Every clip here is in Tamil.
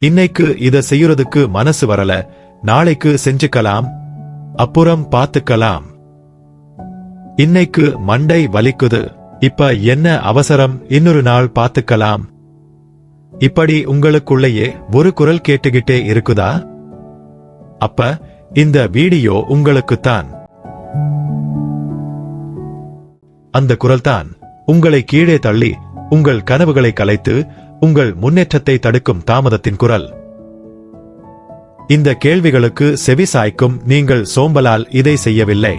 இன்னைக்கு இத செய்யறதுக்கு மனசு வரல. நாளைக்கு செஞ்சுக்கலாம். அப்புறம் பாத்துக்கலாம் இன்னைக்கு மண்டை வலிக்குது. இப்ப என்ன அவசரம்? இன்னொரு நாள் பாத்துக்கலாம் இப்படி உங்களுக்குள்ளேயே ஒரு குரல் கேட்டுகிட்டே இருக்குதா? அப்ப இந்த வீடியோ உங்களுக்குத்தான். அந்த குரல்தான் உங்களை கீழே தள்ளி உங்கள் கனவுகளை கலைத்து உங்கள் முன்னேற்றத்தை தடுக்கும் தாமதத்தின் குரல். இந்த கேள்விகளுக்கு செவி சாய்க்கும் நீங்கள் சோம்பலால் இதை செய்யவில்லை.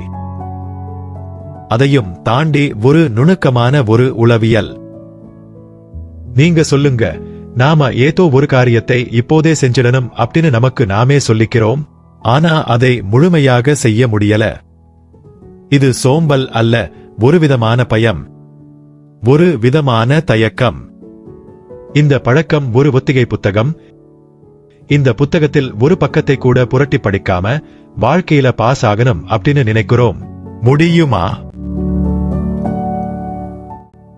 அதையும் தாண்டி ஒரு நுணுக்கமான ஒரு உளவியல். நீங்க சொல்லுங்க நாம ஏதோ ஒரு காரியத்தை இப்போதே செஞ்சிடணும் அப்படின்னு நமக்கு நாமே சொல்லிக்கிறோம் ஆனா அதை முழுமையாக செய்ய முடியல. இது சோம்பல் அல்ல ஒரு விதமான பயம். ஒரு விதமான தயக்கம். இந்த பழக்கம் ஒரு ஒத்திகை புத்தகம். இந்த புத்தகத்தில் ஒரு பக்கத்தை கூட புரட்டி படிக்காம வாழ்க்கையில பாஸ் ஆகணும் அப்படின்னு நினைக்கிறோம். முடியுமா?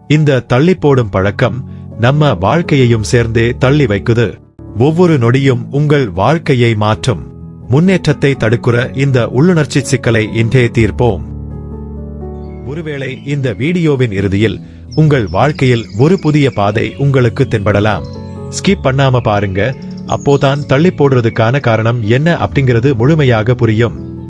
இந்த தள்ளி போடும் பழக்கம் நம்ம வாழ்க்கையையும் சேர்ந்தே தள்ளி வைக்குது. ஒவ்வொரு நொடியும் உங்கள் வாழ்க்கையை மாற்றும். முன்னேற்றத்தை தடுக்கிற இந்த உள்ளுணர்ச்சி சிக்கலை இன்றே தீர்ப்போம். ஒருவேளை இந்த வீடியோவின் இறுதியில் உங்கள் வாழ்க்கையில் ஒரு புதிய பாதை உங்களுக்கு தென்படலாம். ஸ்கிப் பண்ணாம பாருங்க. அப்போதான் தள்ளி போடுறதுக்கான காரணம் என்ன அப்படிங்கிறது முழுமையாக புரியும்.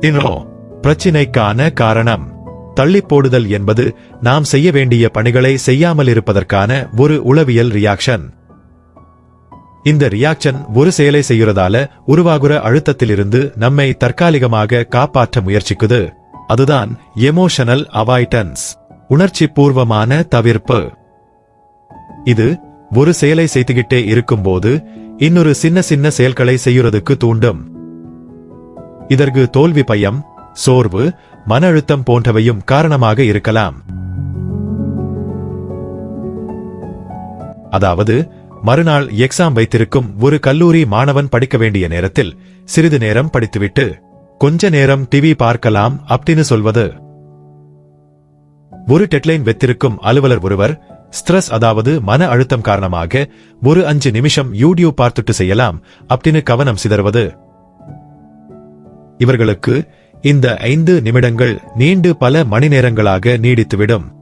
இன்னும் பிரச்சினைக்கான காரணம். தள்ளி போடுதல் என்பது நாம் செய்ய வேண்டிய பணிகளை செய்யாமல் இருப்பதற்கான ஒரு உளவியல் ரியாக்ஷன் இந்த ரியாக்ஷன் ஒரு செயலை செய்யறதால உருவாகுற அழுத்தத்திலிருந்து நம்மை தற்காலிகமாக காப்பாற்ற முயற்சிக்குது. அதுதான் எமோஷனல் அவாய்டன்ஸ் உணர்ச்சி பூர்வமான தவிர்ப்பு. இது ஒரு செயலை செய்துகிட்டே இருக்கும்போது இன்னொரு சின்ன சின்ன செயல்களை செய்யறதுக்கு தூண்டும். இதற்கு தோல்வி பயம் சோர்வு மன அழுத்தம் போன்றவையும் காரணமாக இருக்கலாம். அதாவது மறுநாள் எக்ஸாம் வைத்திருக்கும் ஒரு கல்லூரி மாணவன் படிக்க வேண்டிய நேரத்தில் சிறிது நேரம் படித்துவிட்டு கொஞ்ச நேரம் டிவி பார்க்கலாம் அப்படின்னு சொல்வது. ஒரு டெட்லைன் வைத்திருக்கும் அலுவலர் ஒருவர் ஸ்ட்ரெஸ் அதாவது மன அழுத்தம் காரணமாக ஒரு அஞ்சு நிமிஷம் யூடியூப் பார்த்துட்டு செய்யலாம் அப்படின்னு கவனம் சிதறுவது. இவர்களுக்கு இந்த ஐந்து நிமிடங்கள் நீண்டு பல மணி நேரங்களாக நீடித்துவிடும்.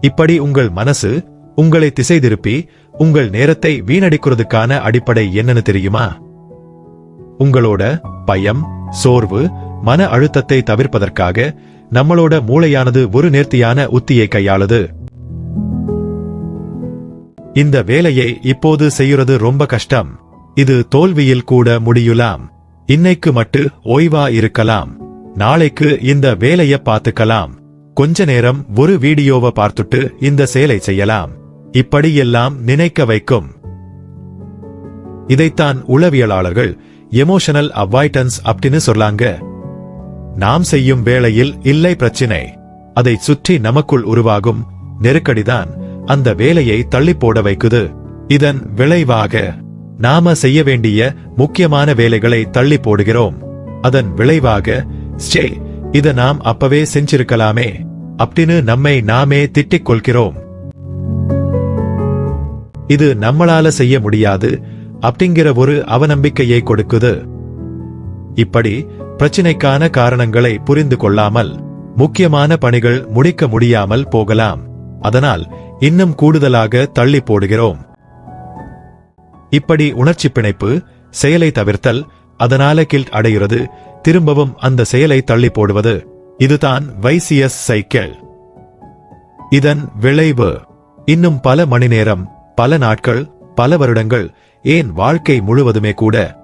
இப்படி உங்கள் மனசு உங்களை திசை திருப்பி உங்கள் நேரத்தை வீணடிக்கிறதுக்கான அடிப்படை என்னன்னு தெரியுமா? உங்களோட பயம் சோர்வு மன அழுத்தத்தை தவிர்ப்பதற்காக நம்மளோட மூளையானது ஒரு நேர்த்தியான உத்தியை கையாளுது. இந்த வேலையை இப்போது செய்யறது ரொம்ப கஷ்டம். இது தோல்வியில் கூட முடியலாம். இன்னைக்கு மட்டு ஓய்வா இருக்கலாம். நாளைக்கு இந்த வேலைய பார்த்துக்கலாம். கொஞ்ச நேரம் ஒரு வீடியோவை பார்த்துட்டு இந்த செயலை செய்யலாம். இப்படியெல்லாம் நினைக்க வைக்கும். இதைத்தான் உளவியலாளர்கள் எமோஷனல் அவாய்டன்ஸ் அப்படின்னு சொல்லாங்க. நாம் செய்யும் வேளையில் இல்லை பிரச்சினை. அதை சுற்றி நமக்குள் உருவாகும் நெருக்கடிதான் அந்த வேலையை தள்ளி போட வைக்குது. இதன் விளைவாக நாம செய்ய வேண்டிய முக்கியமான வேலைகளை தள்ளி போடுகிறோம். அதன் விளைவாக ஸ்டே இத நாம் அப்பவே செஞ்சிருக்கலாமே. அப்படின்னு நம்மை நாமே திட்டிக் கொள்கிறோம் இது நம்மளால செய்ய முடியாது அப்படிங்கிற ஒரு அவநம்பிக்கையை கொடுக்குது. இப்படி பிரச்சினைக்கான காரணங்களை புரிந்து கொள்ளாமல் முக்கியமான பணிகள் முடிக்க முடியாமல் போகலாம். அதனால் இன்னும் கூடுதலாக தள்ளி போடுகிறோம். இப்படி உணர்ச்சி பிணைப்பு செயலை தவிர்த்தல் அதனால கில்ட் அடைகிறது திரும்பவும் அந்த செயலை தள்ளி போடுவது. இதுதான் வைசியஸ் சைக்கிள். இதன் விளைவு. இன்னும் பல மணி நேரம் பல நாட்கள் பல வருடங்கள் ஏன் வாழ்க்கை முழுவதுமே கூட.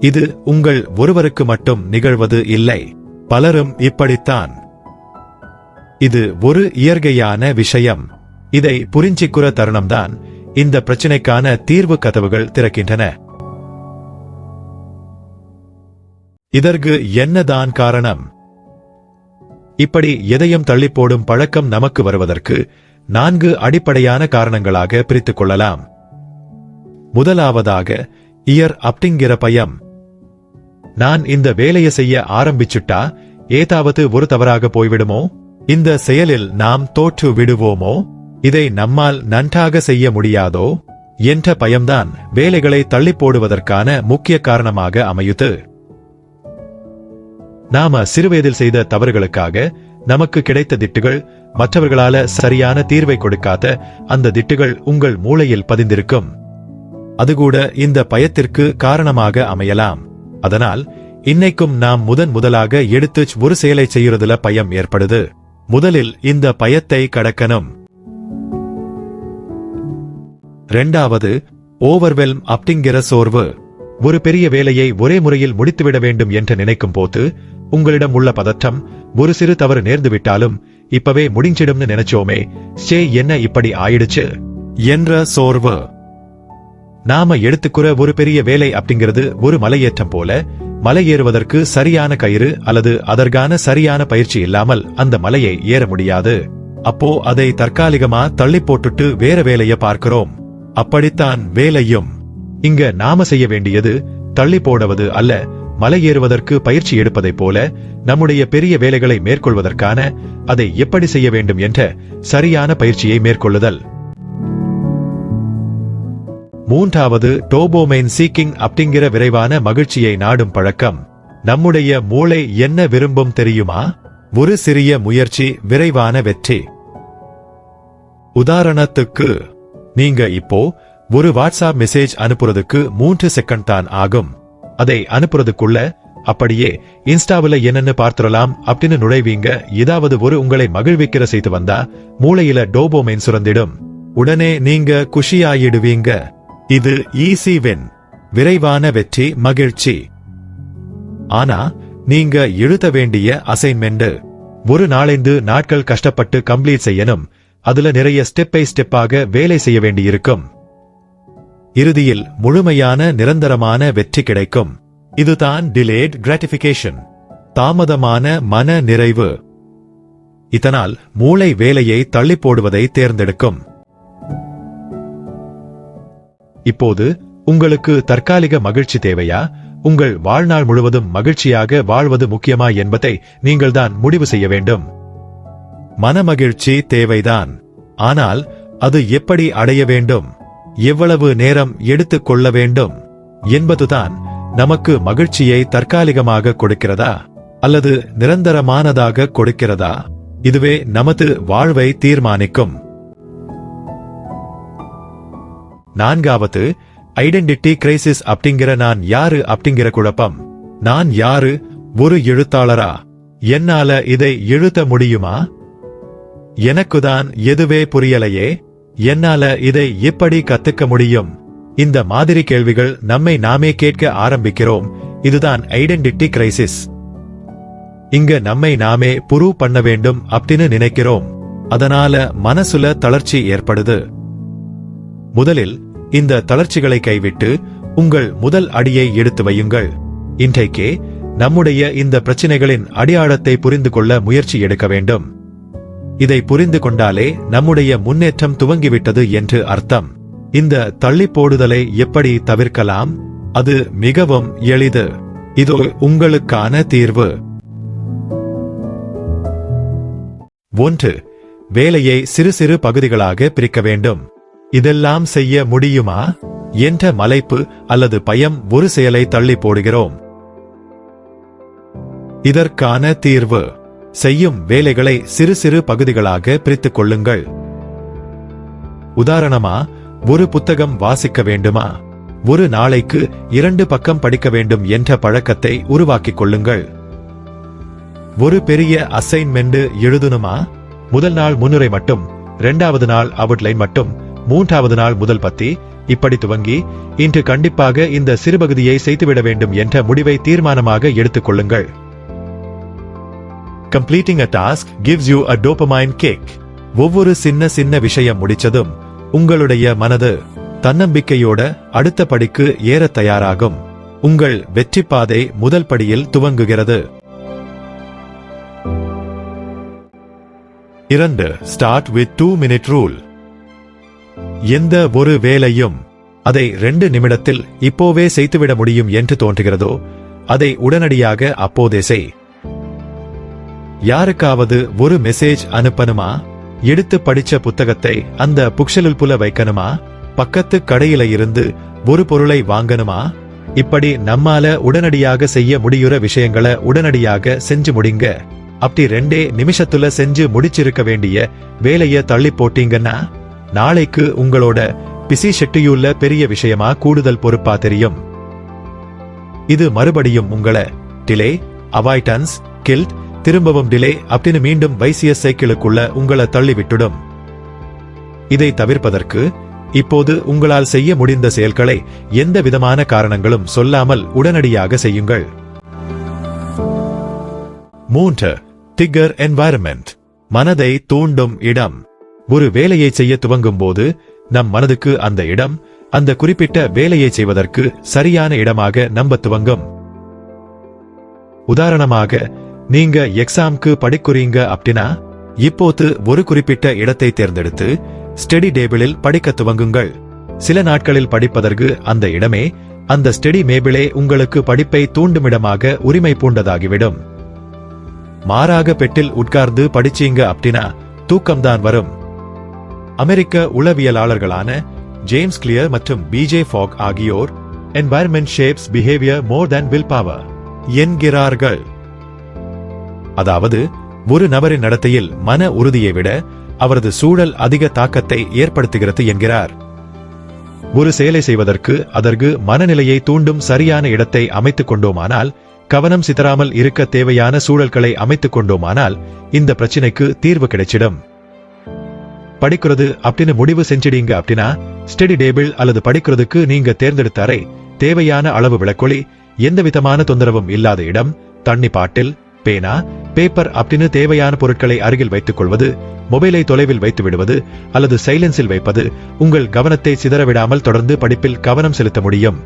இது உங்கள் ஒருவருக்கு மட்டும் நிகழ்வது இல்லை. பலரும் இப்படித்தான். இது ஒரு இயற்கையான விஷயம். இதை புரிஞ்சிக்குற தருணம்தான் இந்த பிரச்சினைக்கான தீர்வு கதவுகள் திறக்கின்றன. இதற்கு என்னதான் காரணம்? இப்படி எதையும் தள்ளிப்போடும் பழக்கம் நமக்கு வருவதற்கு நான்கு அடிப்படையான காரணங்களாக பிரித்துக் கொள்ளலாம். முதலாவதாக இயர் அப்படிங்கிற பயம். நான் இந்த வேலையை செய்ய ஆரம்பிச்சுட்டா ஏதாவது ஒரு தவறாக போய்விடுமோ? இந்த செயலில் நாம் தோற்று விடுவோமோ? இதை நம்மால் நன்றாக செய்ய முடியாதோ? என்ற பயம்தான் வேலைகளை தள்ளி போடுவதற்கான முக்கிய காரணமாக அமையுது. நாம சிறுவயதில் செய்த தவறுகளுக்காக நமக்கு கிடைத்த திட்டுகள் மற்றவர்களால சரியான தீர்வை கொடுக்காத அந்த திட்டுகள் உங்கள் மூளையில் பதிந்திருக்கும். அதுகூட இந்த பயத்திற்கு காரணமாக அமையலாம். அதனால் இன்னைக்கும் நாம் முதன் முதலாக எடுத்து ஒரு செயலை செய்யறதுல பயம் ஏற்படுது. முதலில் இந்த பயத்தை கடக்கணும். ரெண்டாவது ஓவர்வெல்ம் அப்படிங்கிற சோர்வு. ஒரு பெரிய வேலையை ஒரே முறையில் முடித்துவிட வேண்டும் என்று நினைக்கும் போது உங்களிடம் உள்ள பதற்றம் ஒரு சிறு தவறு நேர்ந்து விட்டாலும் இப்பவே முடிஞ்சிடும்னு நினைச்சோமே. சே என்ன இப்படி ஆயிடுச்சு? என்ற சோர்வு. நாம எடுத்துக்கிற ஒரு பெரிய வேலை அப்படிங்கிறது ஒரு மலையேற்றம் போல மலை ஏறுவதற்கு சரியான கயிறு அல்லது அதற்கான சரியான பயிற்சி இல்லாமல் அந்த மலையை ஏற முடியாது. அப்போ அதை தற்காலிகமா தள்ளி போட்டுட்டு வேற வேலைய பார்க்கிறோம். அப்படித்தான் வேலையும். இங்க நாம செய்ய வேண்டியது தள்ளி போடுவது அல்ல மலை ஏறுவதற்கு பயிற்சி எடுப்பதைப் போல நம்முடைய பெரிய வேலைகளை மேற்கொள்வதற்கான அதை எப்படி செய்ய வேண்டும் என்ற சரியான பயிற்சியை மேற்கொள்ளுதல். மூன்றாவது டோபோமைன் சீக்கிங் அப்படிங்கிற விரைவான மகிழ்ச்சியை நாடும் பழக்கம். நம்முடைய மூளை என்ன விரும்பும் தெரியுமா? ஒரு சிறிய முயற்சி விரைவான வெற்றி. உதாரணத்துக்கு நீங்க இப்போ ஒரு வாட்ஸ்அப் மெசேஜ் அனுப்புறதுக்கு மூன்று செகண்ட் தான் ஆகும். அதை அனுப்புறதுக்குள்ள அப்படியே இன்ஸ்டாவில என்னன்னு பார்த்துடலாம் அப்படின்னு நுழைவீங்க. ஏதாவது ஒரு உங்களை மகிழ்விக்கிற செய்து வந்தா மூளையில டோபோமைன் சுரந்திடும். உடனே நீங்க குஷியாயிடுவீங்க. இது ஈஸி வென் விரைவான வெற்றி மகிழ்ச்சி. ஆனா நீங்க எழுத வேண்டிய அசைன்மெண்ட் ஒரு நாளைந்து நாட்கள் கஷ்டப்பட்டு கம்ப்ளீட் செய்யணும். அதுல நிறைய ஸ்டெப் பை ஸ்டெப்பாக வேலை செய்ய வேண்டியிருக்கும். இறுதியில் முழுமையான நிரந்தரமான வெற்றி கிடைக்கும். இதுதான் டிலேட் கிராட்டிபிகேஷன் தாமதமான மன நிறைவு. இதனால் மூளை வேலையை தள்ளி போடுவதை தேர்ந்தெடுக்கும். இப்போது உங்களுக்கு தற்காலிக மகிழ்ச்சி தேவையா? உங்கள் வாழ்நாள் முழுவதும் மகிழ்ச்சியாக வாழ்வது முக்கியமா என்பதை நீங்கள்தான் முடிவு செய்ய வேண்டும். மனமகிழ்ச்சி தேவைதான். ஆனால் அது எப்படி அடைய வேண்டும்? எவ்வளவு நேரம் எடுத்துக் கொள்ள வேண்டும் என்பதுதான் நமக்கு மகிழ்ச்சியை தற்காலிகமாக கொடுக்கிறதா அல்லது நிரந்தரமானதாக கொடுக்கிறதா? இதுவே நமது வாழ்வை தீர்மானிக்கும். நான்காவது ஐடென்டிட்டி கிரைசிஸ் அப்படிங்கிற நான் யாரு அப்படிங்கிற குழப்பம். நான் யாரு? ஒரு எழுத்தாளரா? என்னால இதை எழுத முடியுமா? எனக்குதான் எதுவே புரியலையே. என்னால இதை எப்படி கத்துக்க முடியும்? இந்த மாதிரி கேள்விகள் நம்மை நாமே கேட்க ஆரம்பிக்கிறோம். இதுதான் ஐடென்டிட்டி கிரைசிஸ். இங்க நம்மை நாமே புரூவ் பண்ண வேண்டும் அப்படின்னு நினைக்கிறோம். அதனால மனசுல தளர்ச்சி ஏற்படுது. முதலில் இந்த தளர்ச்சிகளை கைவிட்டு உங்கள் முதல் அடியை எடுத்து வையுங்கள். இன்றைக்கே நம்முடைய இந்த பிரச்சனைகளின் அடியாழத்தை புரிந்து கொள்ள முயற்சி எடுக்க வேண்டும். இதை புரிந்து கொண்டாலே நம்முடைய முன்னேற்றம் துவங்கிவிட்டது என்று அர்த்தம். இந்த தள்ளி போடுதலை எப்படி தவிர்க்கலாம்? அது மிகவும் எளிது. இது உங்களுக்கான தீர்வு. ஒன்று வேலையை சிறு சிறு பகுதிகளாக பிரிக்க வேண்டும். இதெல்லாம் செய்ய முடியுமா? என்ற மலைப்பு அல்லது பயம் ஒரு செயலை தள்ளி போடுகிறோம் இதற்கான தீர்வு. செய்யும் வேலைகளை சிறு சிறு பகுதிகளாக பிரித்துக் கொள்ளுங்கள். உதாரணமா ஒரு புத்தகம் வாசிக்க வேண்டுமா? ஒரு நாளைக்கு இரண்டு பக்கம் படிக்க வேண்டும் என்ற பழக்கத்தை உருவாக்கிக் கொள்ளுங்கள். ஒரு பெரிய அசைன்மெண்ட் எழுதணுமா? முதல் நாள் முன்னுரை மட்டும் இரண்டாவது நாள் அவுட்லைன் மட்டும் மூன்றாவது நாள் முதல் பத்தி இப்படி துவங்கி இன்று கண்டிப்பாக இந்த சிறுபகுதியை செய்துவிட வேண்டும் என்ற முடிவை தீர்மானமாக எடுத்துக் கொள்ளுங்கள். Completing a task gives you a dopamine kick ஒவ்வொரு சின்ன சின்ன விஷயம் முடிச்சதும் உங்களுடைய மனது தன்னம்பிக்கையோட அடுத்த படிக்கு ஏற தயாராகும். உங்கள் வெற்றி பாதை முதல் படியில் துவங்குகிறது. இரண்டு start with two minute rule எந்த ஒரு வேலையும் அதை ரெண்டு நிமிடத்தில் இப்போவே செய்துவிட முடியும் என்று தோன்றுகிறதோ அதை உடனடியாக அப்போதே செய். யாருக்காவது ஒரு மெசேஜ் அனுப்பணுமா? எடுத்து படிச்ச புத்தகத்தை அந்த புக்ஷலில் புல வைக்கணுமா? பக்கத்து கடையில இருந்து ஒரு பொருளை வாங்கணுமா? இப்படி நம்மால உடனடியாக செய்ய முடியுற விஷயங்களை உடனடியாக செஞ்சு முடிங்க. அப்படி ரெண்டே நிமிஷத்துல செஞ்சு முடிச்சிருக்க வேண்டிய வேலைய தள்ளி போட்டீங்கன்னா நாளைக்கு உங்களோட பிசி ஷெட்டியூல்ல பெரிய விஷயமா கூடுதல் பொறுப்பா தெரியும். இது மறுபடியும் உங்களை டிலே அவாய்டன்ஸ் கில்ட் திரும்பவும் டிலே அப்படின்னு மீண்டும் வைசிய சைக்கிளுக்குள்ள உங்களை தள்ளிவிட்டுடும். இதை தவிர்ப்பதற்கு இப்போது உங்களால் செய்ய முடிந்த செயல்களை எந்த விதமான காரணங்களும் சொல்லாமல் உடனடியாக செய்யுங்கள். மூன்று திகர் என்வாயர்மெண்ட் மனதை தூண்டும் இடம். ஒரு வேலையை செய்ய துவங்கும் போது நம் மனதுக்கு அந்த இடம் அந்த குறிப்பிட்ட வேலையை செய்வதற்கு சரியான இடமாக நம்ப துவங்கும். உதாரணமாக நீங்க எக்ஸாம்க்கு படிக்குறீங்க அப்படின்னா இப்போது ஒரு குறிப்பிட்ட இடத்தை தேர்ந்தெடுத்து ஸ்டடி டேபிளில் படிக்க துவங்குங்கள். சில நாட்களில் படிப்பதற்கு அந்த இடமே அந்த ஸ்டடி மேபிளே உங்களுக்கு படிப்பை தூண்டுமிடமாக உரிமை பூண்டதாகிவிடும். மாறாக பெட்டில் உட்கார்ந்து படிச்சீங்க அப்படின்னா தூக்கம்தான் வரும். அமெரிக்க உளவியலாளர்களான ஜேம்ஸ் கிளியர் மற்றும் பிஜே ஃபாக் ஆகியோர் environment shapes behaviour more than willpower என்கிறார்கள். அதாவது ஒரு நபரின் நடத்தையில் மன உறுதியை விட அவரது சூழல் அதிக தாக்கத்தை ஏற்படுத்துகிறது என்கிறார். ஒரு செயலை செய்வதற்கு அதற்கு மனநிலையை தூண்டும் சரியான இடத்தை அமைத்துக் கொண்டோமானால் கவனம் சிதறாமல் இருக்க தேவையான சூழல்களை அமைத்துக் கொண்டோமானால் இந்த பிரச்சனைக்கு தீர்வு கிடைச்சிடும். படிக்கிறது அப்படின்னு முடிவு செஞ்சிடீங்க அப்படின்னா ஸ்டடி டேபிள் அல்லது படிக்கிறதுக்கு நீங்க தேர்ந்தெடுத்த அறை தேவையான அளவு விளக்கொளி எந்த விதமான தொந்தரவும் இல்லாத இடம் தண்ணி பாட்டில் பேனா பேப்பர் அப்படின்னு தேவையான பொருட்களை அருகில் வைத்துக் கொள்வது மொபைலை தொலைவில் வைத்து விடுவது அல்லது சைலன்ஸில் வைப்பது உங்கள் கவனத்தை சிதறவிடாமல் தொடர்ந்து படிப்பில் கவனம் செலுத்த முடியும்.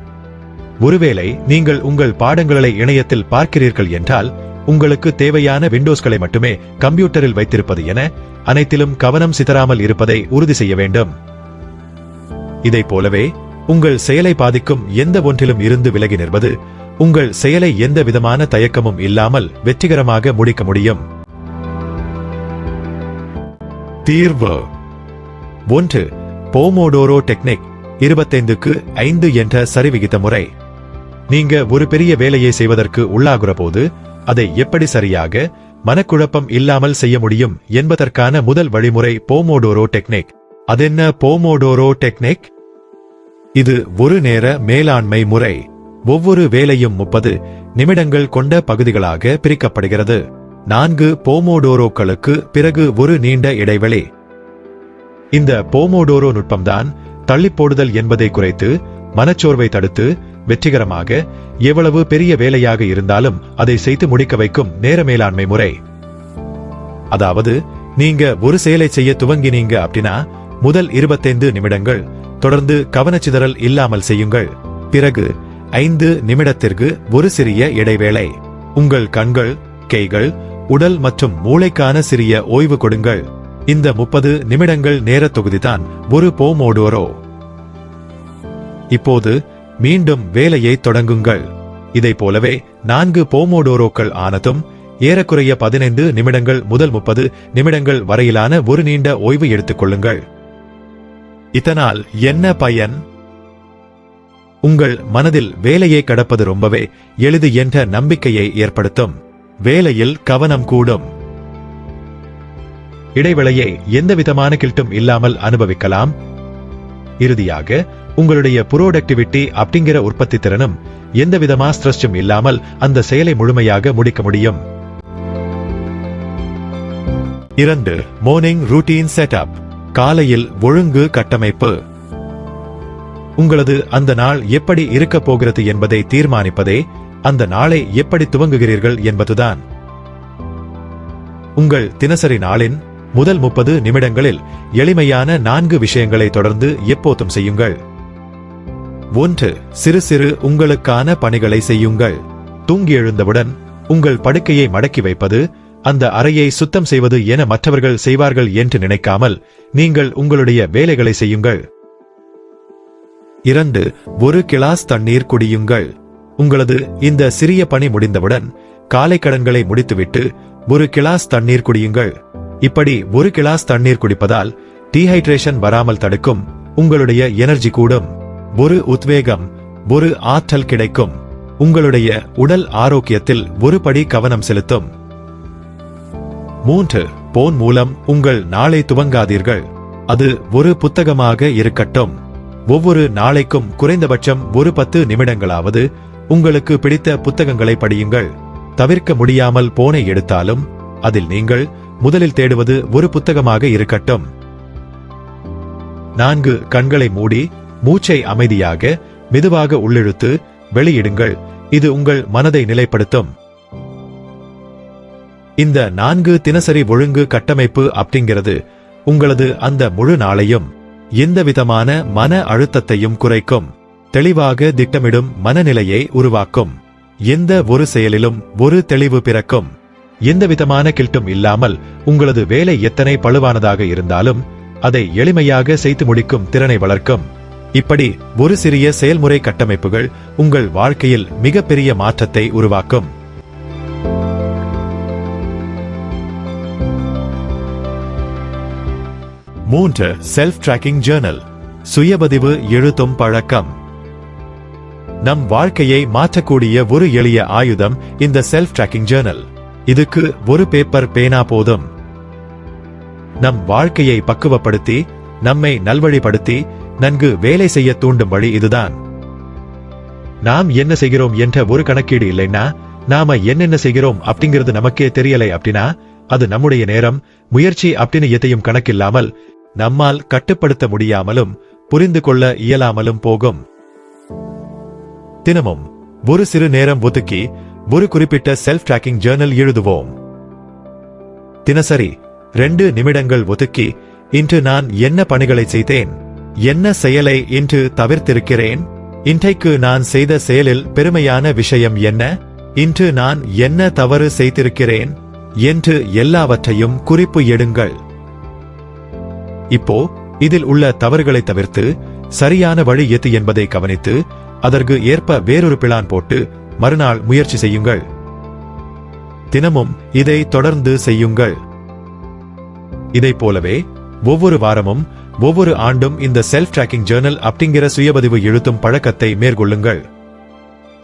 ஒருவேளை நீங்கள் உங்கள் பாடங்களை இணையத்தில் பார்க்கிறீர்கள் என்றால் உங்களுக்கு தேவையான விண்டோஸ்களை மட்டுமே கம்ப்யூட்டரில் வைத்திருப்பது என அனைத்திலும் கவனம் சிதறாமல் இருப்பதை உறுதி செய்ய வேண்டும். இதை போலவே உங்கள் செயலை பாதிக்கும் எந்த ஒன்றிலும் இருந்து விலகி நிற்பது உங்கள் செயலை எந்த விதமான தயக்கமும் இல்லாமல் வெற்றிகரமாக முடிக்க முடியும். தீர்வு. ஒன்று போமோடோரோ டெக்னிக் இருபத்தைந்துக்கு ஐந்து என்ற சரிவிகித முறை. நீங்க ஒரு பெரிய வேலையை செய்வதற்கு உள்ளாகிற போது அதை எப்படி சரியாக மனக்குழப்பம் இல்லாமல் செய்ய முடியும் என்பதற்கான முதல் வழிமுறை போமோடோரோ டெக்னிக் அதென்ன போமோடோரோ டெக்னிக் இது ஒரு நேர மேலாண்மை முறை. ஒவ்வொரு வேலையும் முப்பது நிமிடங்கள் கொண்ட பகுதிகளாக பிரிக்கப்படுகிறது. நான்கு போமோடோரோக்களுக்கு பிறகு ஒரு நீண்ட இடைவெளி. இந்த போமோடோரோ நுட்பம்தான் தள்ளி போடுதல் என்பதை குறைத்து மனச்சோர்வை தடுத்து வெற்றிகரமாக எவ்வளவு பெரிய வேலையாக இருந்தாலும் அதை செய்து முடிக்க வைக்கும் நேர மேலாண்மை முறை. அதாவது நீங்க ஒரு செயலை செய்ய துவங்கினீங்க அப்படின்னா முதல் இருபத்தைந்து நிமிடங்கள் தொடர்ந்து கவனச்சிதறல் இல்லாமல் செய்யுங்கள். பிறகு ஐந்து நிமிடத்திற்கு ஒரு சிறிய இடைவேளை. உங்கள் கண்கள் கைகள் உடல் மற்றும் மூளைக்கான சிறிய ஓய்வு கொடுங்கள். இந்த முப்பது நிமிடங்கள் நேர தொகுதிதான் ஒரு போமோடோரோ இப்போது மீண்டும் வேலையை தொடங்குங்கள். இதை போலவே நான்கு போமோடோரோக்கள் ஆனதும் ஏறக்குறைய பதினைந்து நிமிடங்கள் முதல் முப்பது நிமிடங்கள் வரையிலான ஒரு நீண்ட ஓய்வு எடுத்துக் கொள்ளுங்கள். இதனால் என்ன பயன்? உங்கள் மனதில் வேலையை கடப்பது ரொம்பவே எளிது என்ற நம்பிக்கையை ஏற்படுத்தும். வேலையில் கவனம் கூடும். எந்த எந்தவிதமான கில்ட்டும் இல்லாமல் அனுபவிக்கலாம். இறுதியாக உங்களுடைய புரோடக்டிவிட்டி அப்படிங்கிற உற்பத்தி திறனும் எந்தவிதமா ஸ்ட்ரெஸ்ஸும் இல்லாமல் அந்த செயலை முழுமையாக முடிக்க முடியும். இரண்டு மார்னிங் ரூட்டீன் செட்டப் காலையில் ஒழுங்கு கட்டமைப்பு. உங்களது அந்த நாள் எப்படி இருக்கப் போகிறது என்பதை தீர்மானிப்பதே அந்த நாளை எப்படி துவங்குகிறீர்கள் என்பதுதான். உங்கள் தினசரி நாளின் முதல் முப்பது நிமிடங்களில் எளிமையான நான்கு விஷயங்களை தொடர்ந்து எப்போதும் செய்யுங்கள். ஒன்று சிறு சிறு உங்களுக்கான பணிகளை செய்யுங்கள். தூங்கி எழுந்தவுடன் உங்கள் படுக்கையை மடக்கி வைப்பது அந்த அறையை சுத்தம் செய்வது என மற்றவர்கள் செய்வார்கள் என்று நினைக்காமல் நீங்கள் உங்களுடைய வேலைகளை செய்யுங்கள். இரண்டு ஒரு கிளாஸ் தண்ணீர் குடியுங்கள். உங்களது இந்த சிறிய பணி முடிந்தவுடன் காலை கடன்களை முடித்துவிட்டு ஒரு கிளாஸ் தண்ணீர் குடியுங்கள். இப்படி ஒரு கிளாஸ் தண்ணீர் குடிப்பதால் டீஹைட்ரேஷன் வராமல் தடுக்கும் உங்களுடைய எனர்ஜி கூடும். ஒரு உத்வேகம் ஒரு ஆற்றல் கிடைக்கும். உங்களுடைய உடல் ஆரோக்கியத்தில் ஒரு படி கவனம் செலுத்தும். மூன்று போன் மூலம் உங்கள் நாளை துவங்காதீர்கள். அது ஒரு புத்தகமாக இருக்கட்டும். ஒவ்வொரு நாளைக்கும் குறைந்தபட்சம் ஒரு பத்து நிமிடங்களாவது உங்களுக்கு பிடித்த புத்தகங்களை படியுங்கள். தவிர்க்க முடியாமல் போனை எடுத்தாலும் அதில் நீங்கள் முதலில் தேடுவது ஒரு புத்தகமாக இருக்கட்டும். நான்கு கண்களை மூடி மூச்சை அமைதியாக மெதுவாக உள்ளிழுத்து வெளியிடுங்கள். இது உங்கள் மனதை நிலைப்படுத்தும். இந்த நான்கு தினசரி ஒழுங்கு கட்டமைப்பு அப்படிங்கிறது உங்களது அந்த முழு நாளையும் எந்தவிதமான மன அழுத்தத்தையும் குறைக்கும். தெளிவாக திட்டமிடும் மனநிலையை உருவாக்கும். எந்த ஒரு செயலிலும் ஒரு தெளிவு பிறக்கும். எந்தவிதமான கில்ட்டும் இல்லாமல் உங்களது வேலை எத்தனை பழுவானதாக இருந்தாலும் அதை எளிமையாக செய்து முடிக்கும் திறனை வளர்க்கும். இப்படி ஒரு சிறிய செயல்முறை கட்டமைப்புகள் உங்கள் வாழ்க்கையில் மிகப்பெரிய மாற்றத்தை உருவாக்கும். மூன்று செல்ஃப் ட்ராக்கிங் ஜேர்னல் சுயபதிவு எழுத்தும் பழக்கம். நம் வாழ்க்கையை மாற்றக்கூடிய ஒரு எளிய ஆயுதம் இந்த செல்ஃப் ட்ராக்கிங் ஜேர்னல் இதுக்கு ஒரு பேப்பர் பேனா போதும். நம் வாழ்க்கையை பக்குவப்படுத்தி நம்மை நல்வழிப்படுத்தி நன்கு வேலை செய்ய தூண்டும் வழி இதுதான். நாம் என்ன செய்கிறோம் என்ற ஒரு கணக்கீடு இல்லைன்னா நாம என்னென்ன செய்கிறோம் அப்படிங்கிறது நமக்கே தெரியலை அப்படின்னா அது நம்முடைய நேரம் முயற்சி அப்படின்னு எதையும் கணக்கில்லாமல் நம்மால் கட்டுப்படுத்த முடியாமலும் புரிந்து கொள்ள இயலாமலும் போகும். தினமும் ஒரு சிறு நேரம் ஒதுக்கி ஒரு குறிப்பிட்ட செல்ஃப் ட்ராக்கிங் ஜேர்னல் எழுதுவோம். தினசரி ரெண்டு நிமிடங்கள் ஒதுக்கி இன்று நான் என்ன பணிகளை செய்தேன் என்ன செயலை இன்று தவிர்த்திருக்கிறேன் இன்றைக்கு நான் செய்த செயலில் பெருமையான விஷயம் என்ன இன்று நான் என்ன தவறு செய்திருக்கிறேன் என்று எல்லாவற்றையும் குறிப்பு எடுங்கள். இப்போ இதில் உள்ள தவறுகளை தவிர்த்து சரியான வழி எது என்பதை கவனித்து அதற்கு ஏற்ப வேறொரு பிளான் போட்டு மறுநாள் முயற்சி செய்யுங்கள். தினமும் இதை தொடர்ந்து செய்யுங்கள். இதை போலவே ஒவ்வொரு வாரமும் ஒவ்வொரு ஆண்டும் இந்த செல்ஃப் டிராக்கிங் ஜேர்னல் அப்படிங்கிற சுயபதிவு எழுத்தும் பழக்கத்தை மேற்கொள்ளுங்கள்.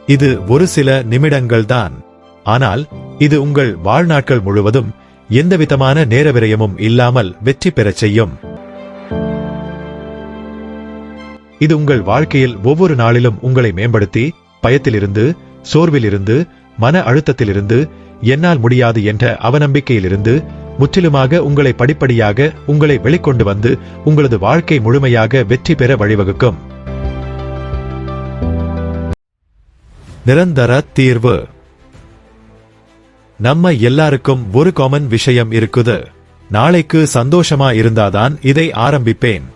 இது ஒரு சில நிமிடங்கள் தான். ஆனால் இது உங்கள் வாழ்நாட்கள் முழுவதும் எந்தவிதமான நேர விரயமும் இல்லாமல் வெற்றி பெறச் செய்யும். இது உங்கள் வாழ்க்கையில் ஒவ்வொரு நாளிலும் உங்களை மேம்படுத்தி பயத்திலிருந்து சோர்விலிருந்து மன அழுத்தத்திலிருந்து என்னால் முடியாது என்ற அவநம்பிக்கையிலிருந்து முற்றிலுமாக உங்களை படிப்படியாக உங்களை வெளிக்கொண்டு வந்து உங்களது வாழ்க்கை முழுமையாக வெற்றி பெற வழிவகுக்கும். நிரந்தர தீர்வு. நம்ம எல்லாருக்கும் ஒரு காமன் விஷயம் இருக்குது. நாளைக்கு சந்தோஷமா இருந்தாதான் இதை ஆரம்பிப்பேன்.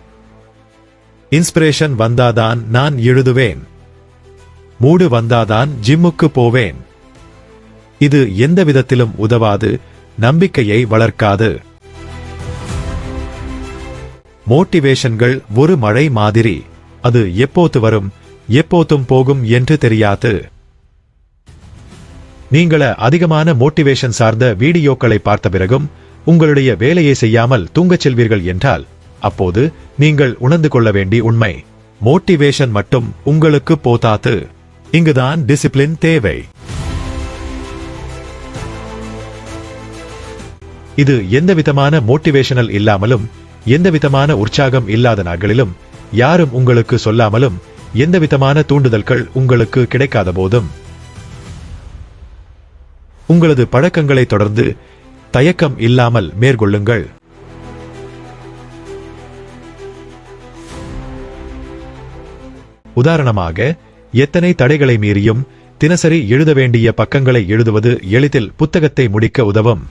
இன்ஸ்பிரேஷன் வந்தாதான் நான் எழுதுவேன். மூடு வந்தாதான் ஜிம்முக்கு போவேன். இது எந்த விதத்திலும் உதவாது நம்பிக்கையை வளர்க்காது. மோட்டிவேஷன்கள் ஒரு மழை மாதிரி. அது எப்போது வரும் எப்போதும் போகும் என்று தெரியாது. நீங்கள அதிகமான மோட்டிவேஷன் சார்ந்த வீடியோக்களை பார்த்த பிறகும் உங்களுடைய வேலையை செய்யாமல் தூங்கச் செல்வீர்கள் என்றால் அப்போது நீங்கள் உணர்ந்து கொள்ள வேண்டிய உண்மை. மோட்டிவேஷன் மட்டும் உங்களுக்கு போதாது. இங்குதான் டிசிப்ளின் தேவை. இது எந்தவிதமான மோட்டிவேஷனல் இல்லாமலும் எந்தவிதமான உற்சாகம் இல்லாத நாட்களிலும் யாரும் உங்களுக்கு சொல்லாமலும் எந்தவிதமான தூண்டுதல்கள் உங்களுக்கு கிடைக்காத போதும். உங்களது பழக்கங்களை தொடர்ந்து தயக்கம் இல்லாமல் மேற்கொள்ளுங்கள். உதாரணமாக எத்தனை தடைகளை மீறியும் தினசரி எழுத வேண்டிய பக்கங்களை எழுதுவது எளிதில் புத்தகத்தை முடிக்க உதவும்.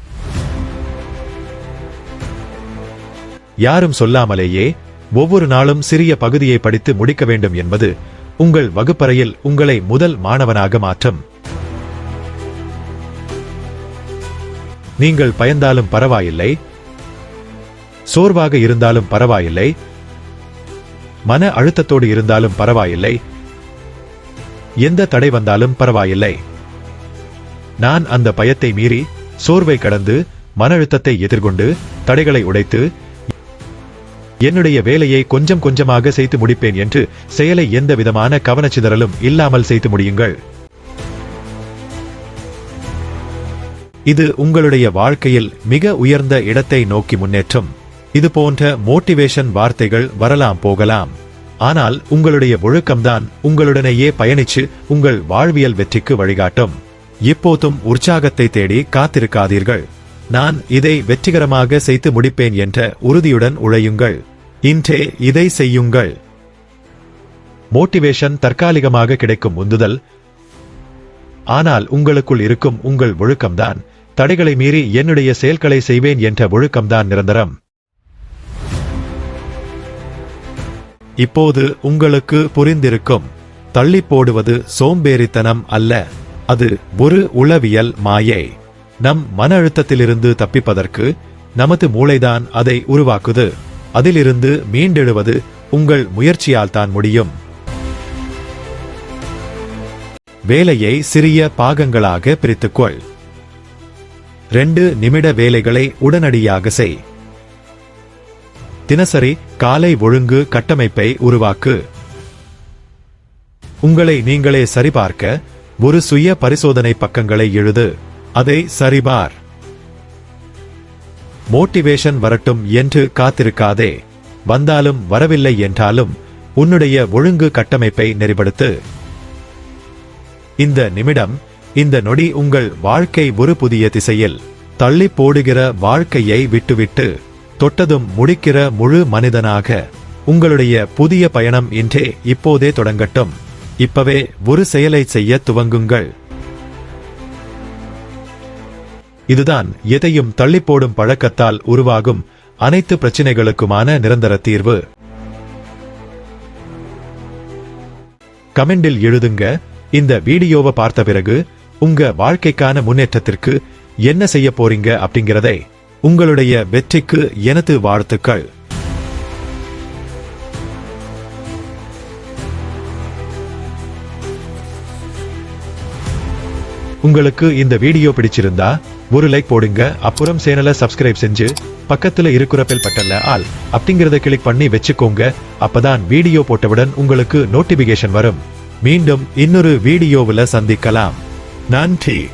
யாரும் சொல்லாமலேயே ஒவ்வொரு நாளும் சிறிய பகுதியை படித்து முடிக்க வேண்டும் என்பது உங்கள் வகுப்பறையில் உங்களை முதல் மாணவனாக மாற்றும். நீங்கள் பயந்தாலும் பரவாயில்லை சோர்வாக இருந்தாலும் பரவாயில்லை மன அழுத்தத்தோடு இருந்தாலும் பரவாயில்லை. எந்த தடை வந்தாலும் பரவாயில்லை. நான் அந்த பயத்தை மீறி சோர்வை கடந்து மன அழுத்தத்தை எதிர்கொண்டு தடைகளை உடைத்து என்னுடைய வேலையை கொஞ்சம் கொஞ்சமாக செய்து முடிப்பேன் என்று செயலை எந்த விதமான கவனச்சிதறலும் இல்லாமல் செய்து முடியுங்கள். இது உங்களுடைய வாழ்க்கையில் மிக உயர்ந்த இடத்தை நோக்கி முன்னேற்றம். இது போன்ற மோட்டிவேஷன் வார்த்தைகள் வரலாம் போகலாம். ஆனால் உங்களுடைய ஒழுக்கம்தான் உங்களுடனேயே பயணிச்சு உங்கள் வாழ்வியல் வெற்றிக்கு வழிகாட்டும். இப்போதும் உற்சாகத்தை தேடி காத்திருக்காதீர்கள். நான் இதை வெற்றிகரமாக செய்து முடிப்பேன் என்ற உறுதியுடன் உழையுங்கள். இன்றே இதை செய்யுங்கள். மோட்டிவேஷன் தற்காலிகமாக கிடைக்கும் உந்துதல். ஆனால் உங்களுக்குள் இருக்கும் உங்கள் ஒழுக்கம்தான். தடைகளை மீறி என்னுடைய செயல்களை செய்வேன் என்ற ஒழுக்கம்தான் நிரந்தரம். இப்போது உங்களுக்கு புரிந்திருக்கும். தள்ளி போடுவது சோம்பேறித்தனம் அல்ல. அது ஒரு உளவியல் மாயை. நம் மன அழுத்தத்திலிருந்து தப்பிப்பதற்கு நமது மூளைதான் அதை உருவாக்குது. அதிலிருந்து மீண்டெழுவது உங்கள் முயற்சியால் தான் முடியும். வேலையை சிறிய பாகங்களாக பிரித்துக்கொள். ரெண்டு நிமிட வேலைகளை உடனடியாக செய். தினசரி காலை ஒழுங்கு கட்டமைப்பை உருவாக்கு. உங்களை நீங்களே சரிபார்க்க ஒரு சுய பரிசோதனை பக்கங்களை எழுது. அதை சரிபார். மோட்டிவேஷன் வரட்டும் என்று காத்திருக்காதே. வந்தாலும் வரவில்லை என்றாலும் உன்னுடைய ஒழுங்கு கட்டமைப்பை நெறிப்படுத்து. இந்த நிமிடம் இந்த நொடி உங்கள் வாழ்க்கை ஒரு புதிய திசையில் தள்ளி போடுகிற வாழ்க்கையை விட்டுவிட்டு. தொட்டதும் முடிக்கிற முழு மனிதனாக உங்களுடைய புதிய பயணம் இன்றே இப்போதே தொடங்கட்டும். இப்பவே ஒரு செயலை செய்ய துவங்குங்கள். இதுதான் எதையும் தள்ளி போடும் பழக்கத்தால் உருவாகும் அனைத்து பிரச்சினைகளுக்குமான நிரந்தர தீர்வு. கமெண்டில் எழுதுங்க இந்த வீடியோவை பார்த்த பிறகு உங்க வாழ்க்கைக்கான முன்னேற்றத்திற்கு என்ன செய்ய போறீங்க அப்படிங்கிறதை. உங்களுடைய வெற்றிக்கு எனது வாழ்த்துக்கள். உங்களுக்கு இந்த வீடியோ பிடிச்சிருந்தா ஒரு லைக் போடுங்க. அப்புறம் சேனலை சப்ஸ்கிரைப் செஞ்சு பக்கத்துல இருக்கிற பெல் பட்டன்ல ஆல் அப்படிங்கறத கிளிக் பண்ணி வச்சுக்கோங்க. அப்பதான் வீடியோ போட்டவுடன் உங்களுக்கு நோட்டிபிகேஷன் வரும். மீண்டும் இன்னொரு வீடியோவில் சந்திக்கலாம். நன்றி.